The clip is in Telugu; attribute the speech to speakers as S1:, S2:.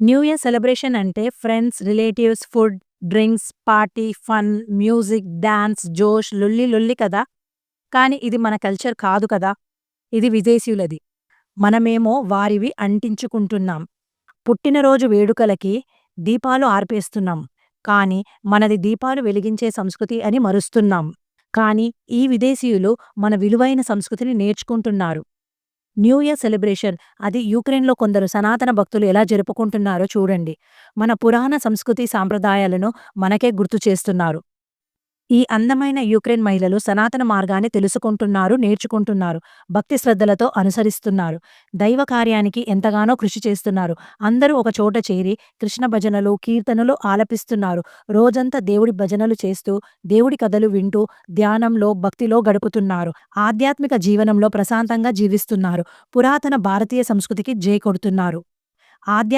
S1: న్యూ ఇయర్ సెలబ్రేషన్ అంటే friends, relatives, food, drinks, party, fun, music, dance, జోష్, లొల్లి లొల్లి కదా! కానీ ఇది మన కల్చర్ కాదు కదా! ఇది విదేశీయులది. మనమేమో వారివి అంటించుకుంటున్నాం. పుట్టినరోజు వేడుకలకి దీపాలు ఆర్పేస్తున్నాం. కానీ మనది దీపాలు వెలిగించే సంస్కృతి అని మరుస్తున్నాం. కానీ ఈ విదేశీయులు మన విలువైన సంస్కృతిని నేర్చుకుంటున్నారు. న్యూ ఇయర్ సెలబ్రేషన్ అది యూక్రెయిన్లో కొందరు సనాతన భక్తులు ఎలా జరుపుకుంటున్నారో చూడండి. మన పురాణ సంస్కృతి సాంప్రదాయాలను మనకే గుర్తు చేస్తున్నారు. ఈ అందమైన యుక్రెయిన్ మహిళలు సనాతన మార్గాన్ని తెలుసుకుంటున్నారు, నేర్చుకుంటున్నారు. భక్తి శ్రద్ధలతో అనుసరిస్తున్నారు. దైవ కార్యానికి ఎంతగానో కృషి చేస్తున్నారు. అందరూ ఒక చోట చేరి కృష్ణ భజనలు, కీర్తనలు ఆలపిస్తున్నారు. రోజంతా దేవుడి భజనలు చేస్తూ, దేవుడి కథలు వింటూ, ధ్యానంలో, భక్తిలో గడుపుతున్నారు. ఆధ్యాత్మిక జీవనంలో ప్రశాంతంగా జీవిస్తున్నారు. పురాతన భారతీయ సంస్కృతికి జై కొడుతున్నారు. ఆధ్యా